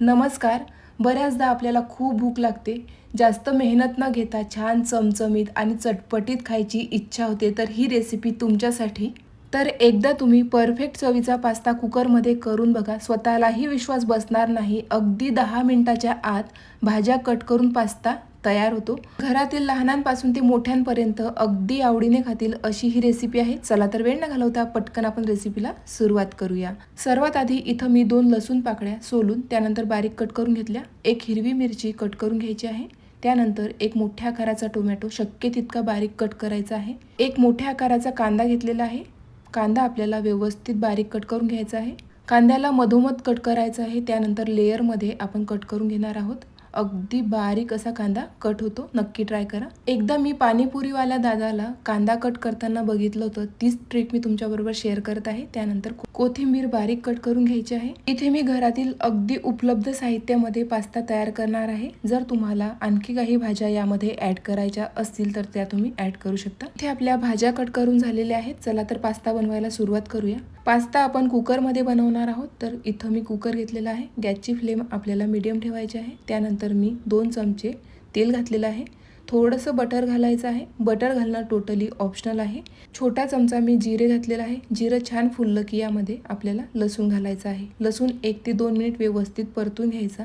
नमस्कार. बऱ्याचदा आपल्याला खूप भूक लागते. जास्त मेहनत न घेता छान चमचमीत आणि चटपटीत खायची इच्छा होते तर ही रेसिपी तुमच्यासाठी तर एकदा तुम्ही परफेक्ट चवीचा पास्ता कुकरमध्ये करून बघा. स्वतःलाही विश्वास बसणार नाही. अगदी दहा मिनिटाच्या आत भाज्या कट करून पास्ता तयार होतो. घरातील लहानांपासून ते मोठ्यांपर्यंत अगदी आवडीने खातील अशी ही रेसिपी आहे. चला तर वेळ न घालवता पटकन आपण रेसिपीला सुरुवात करूया. सर्वात आधी इथं मी दोन लसूण पाकळ्या सोलून त्यानंतर बारीक कट करून घेतल्या. एक हिरवी मिरची कट करून घ्यायची आहे. त्यानंतर एक मोठ्या आकाराचा टोमॅटो शक्य तितका बारीक कट करायचा आहे. एक मोठ्या आकाराचा कांदा घेतलेला आहे. कांदा आपल्याला व्यवस्थित बारीक कट करून घ्यायचा आहे. कांद्याला मधोमध कट करायचा आहे त्यानंतर लेयरमध्ये आपण कट करून घेणार आहोत. अगदी बारीक असा कांदा कट होतो. नक्की ट्राय करा. एकदा मी पाणीपुरीवाल्या दादाला कांदा कट करताना बघितलं होतं. तीच ट्रिक मी तुमच्याबरोबर शेअर करत आहे. त्यानंतर कोथिंबीर बारीक कट करून घ्यायची आहे. इथे मी घरातील अगदी उपलब्ध साहित्यामध्ये पास्ता तयार करणार आहे. जर तुम्हाला आणखी काही भाज्या यामध्ये ऍड करायच्या असतील तर त्या तुम्ही ऍड करू शकता. इथे आपल्या भाज्या कट करून झालेल्या आहेत. चला तर पास्ता बनवायला सुरुवात करूया. पास्ता आपण कुकरमध्ये बनवणार आहोत. तर इथं मी कुकर घेतलेला आहे. गॅसची फ्लेम आपल्याला मीडियम ठेवायची आहे. त्यानंतर मी दोन चमचे तेल घातलेलं आहे. थोडंसं बटर घालायचं आहे. बटर घालणं टोटली ऑप्शनल आहे. छोटा चमचा मी जिरे घातलेला आहे. जिरं छान फुललं की यामध्ये आपल्याला लसूण घालायचं आहे. लसूण एक ते दोन मिनिट व्यवस्थित परतून घ्यायचा.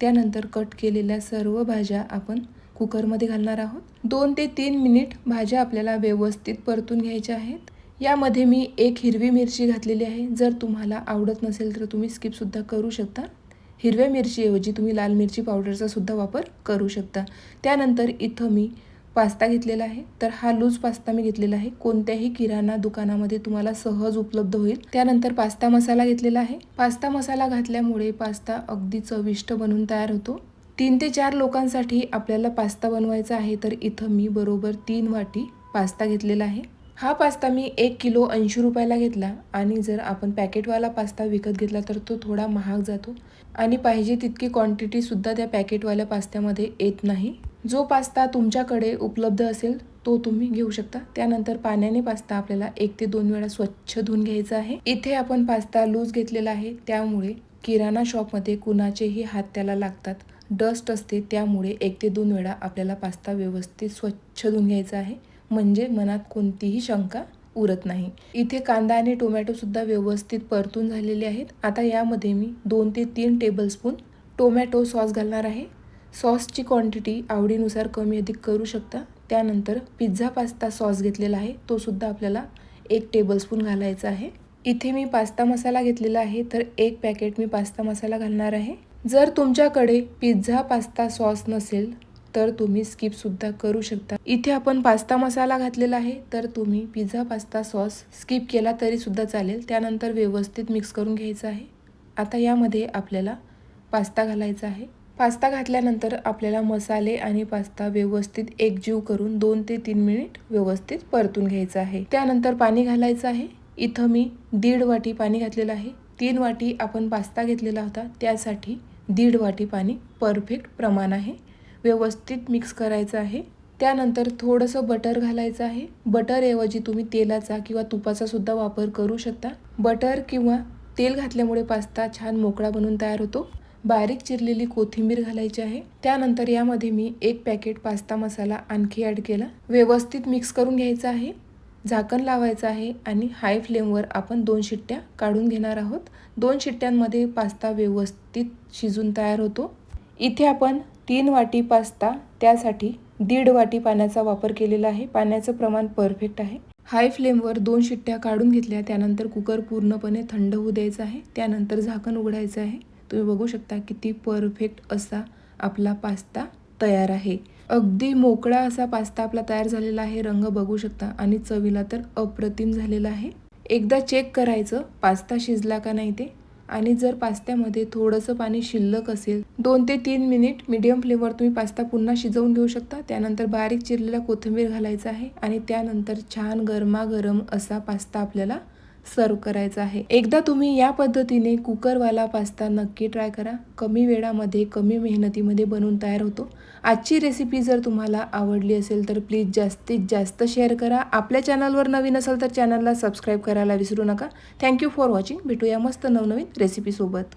त्यानंतर कट केलेल्या सर्व भाज्या आपण कुकरमध्ये घालणार आहोत. दोन ते तीन मिनिट भाज्या आपल्याला व्यवस्थित परतून घ्यायच्या आहेत. यामध्ये मी एक हिरवी मिरची घातलेली आहे. जर तुम्हाला आवडत नसेल तर तुम्ही स्किपसुद्धा करू शकता. हिरव्या मिरचीऐवजी तुम्ही लाल मिरची पावडरचा सुद्धा वापर करू शकता. त्यानंतर इथं मी पास्ता घेतलेला आहे. तर हा लूज पास्ता मी घेतलेला आहे. कोणत्याही किराणा दुकानामध्ये तुम्हाला सहज उपलब्ध होईल. त्यानंतर पास्ता मसाला घेतलेला आहे. पास्ता मसाला घातल्यामुळे पास्ता अगदी चविष्ट बनून तयार होतो. तीन ते चार लोकांसाठी आपल्याला पास्ता बनवायचा आहे तर इथं मी बरोबर तीन वाटी पास्ता घेतलेला आहे. हा पास्ता मी एक किलो ऐंशी रुपयाला घेतला आणि जर आपण पॅकेटवाला पास्ता विकत घेतला तर तो थोडा महाग जातो. आणि पाहिजे तितकी क्वांटिटीसुद्धा त्या पॅकेटवाल्या पास्त्यामध्ये येत नाही. जो पास्ता तुमच्याकडे उपलब्ध असेल तो तुम्ही घेऊ शकता. त्यानंतर पाण्याने पास्ता आपल्याला एक ते दोन वेळा स्वच्छ धुवून घ्यायचा आहे. इथे आपण पास्ता लूज घेतलेला आहे. त्यामुळे किराणा शॉपमध्ये कुणाचेही हात त्याला लागतात. डस्ट असते त्यामुळे एक ते दोन वेळा आपल्याला पास्ता व्यवस्थित स्वच्छ धुवून घ्यायचा आहे. म्हणजे मनात कोणतीही शंका उरत नाही. इथे कांदा आणि टोमॅटोसुद्धा व्यवस्थित परतून झालेले आहेत. आता यामध्ये मी दोन ते तीन टेबलस्पून टोमॅटो सॉस घालणार आहे. सॉसची क्वांटिटी आवडीनुसार कमी अधिक करू शकता. त्यानंतर पिझ्झा पास्ता सॉस घेतलेला आहे. तो सुद्धा आपल्याला एक टेबलस्पून घालायचा आहे. इथे मी पास्ता मसाला घेतलेला आहे. तर एक पॅकेट मी पास्ता मसाला घालणार आहे. जर तुमच्याकडे पिझ्झा पास्ता सॉस नसेल तर तुम्ही स्किपसुद्धा करू शकता. इथे आपण पास्ता मसाला घातलेला आहे तर तुम्ही पिझ्झा पास्ता सॉस स्किप केला तरी सुद्धा चालेल. त्यानंतर व्यवस्थित मिक्स करून घ्यायचं आहे. आता यामध्ये आपल्याला पास्ता घालायचा आहे. पास्ता घातल्यानंतर आपल्याला मसाले आणि पास्ता व्यवस्थित एकजीव करून दोन ते तीन मिनिट व्यवस्थित परतून घ्यायचं आहे. त्यानंतर पाणी घालायचं आहे. इथं मी दीड वाटी पाणी घातलेलं आहे. तीन वाटी आपण पास्ता घेतलेला होता. त्यासाठी दीड वाटी पाणी परफेक्ट प्रमाण आहे. व्यवस्थित मिक्स करायचं आहे. त्यानंतर थोडंसं बटर घालायचं आहे. बटरऐवजी तुम्ही तेलाचा किंवा तुपाचा सुद्धा वापर करू शकता. बटर किंवा तेल घातल्यामुळे पास्ता छान मोकळा बनून तयार होतो. बारीक चिरलेली कोथिंबीर घालायची आहे. त्यानंतर यामध्ये मी एक पॅकेट पास्ता मसाला आणखी ॲड केला. व्यवस्थित मिक्स करून घ्यायचा आहे. झाकण लावायचं आहे आणि हाय फ्लेमवर आपण दोन शिट्ट्या काढून घेणार आहोत. दोन शिट्ट्यांमध्ये पास्ता व्यवस्थित शिजून तयार होतो. इथे आपण तीन वाटी पास्ता त्यासाठी दीड वाटी पाण्याचा वापर केलेला आहे. पाण्याचं प्रमाण परफेक्ट आहे. हाय फ्लेमवर दोन शिट्ट्या काढून घेतल्या. त्यानंतर कुकर पूर्णपणे थंड होऊ द्यायचं आहे. त्यानंतर झाकण उघडायचं आहे. तुम्ही बघू शकता किती परफेक्ट असा आपला पास्ता तयार आहे. अगदी मोकळा असा पास्ता आपला तयार झालेला आहे. रंग बघू शकता आणि चवीला तर अप्रतिम झालेला आहे. एकदा चेक करायचं पास्ता शिजला का नाही ते. आणि जर पास्त्यामध्ये थोडंसं पाणी शिल्लक असेल दोन ते तीन मिनिट मीडियम फ्लेमवर तुम्ही पास्ता पुन्हा शिजवून घेऊ शकता. त्यानंतर बारीक चिरलेला कोथिंबीर घालायचा आहे आणि त्यानंतर छान गरमागरम असा पास्ता आपल्याला सर्व करायचा आहे. एकदा तुम्ही या पद्धतीने कुकरवाला पास्ता नक्की ट्राय करा. कमी वेळामध्ये कमी मेहनतीमध्ये बनवून तयार होतो. आजची रेसिपी जर तुम्हाला आवडली असेल तर प्लीज जास्तीत जास्त शेअर करा. आपल्या चॅनलवर नवीन असेल तर चॅनलला सबस्क्राईब करायला विसरू नका. थँक्यू फॉर वॉचिंग भेटूया मस्त नवनवीन रेसिपीसोबत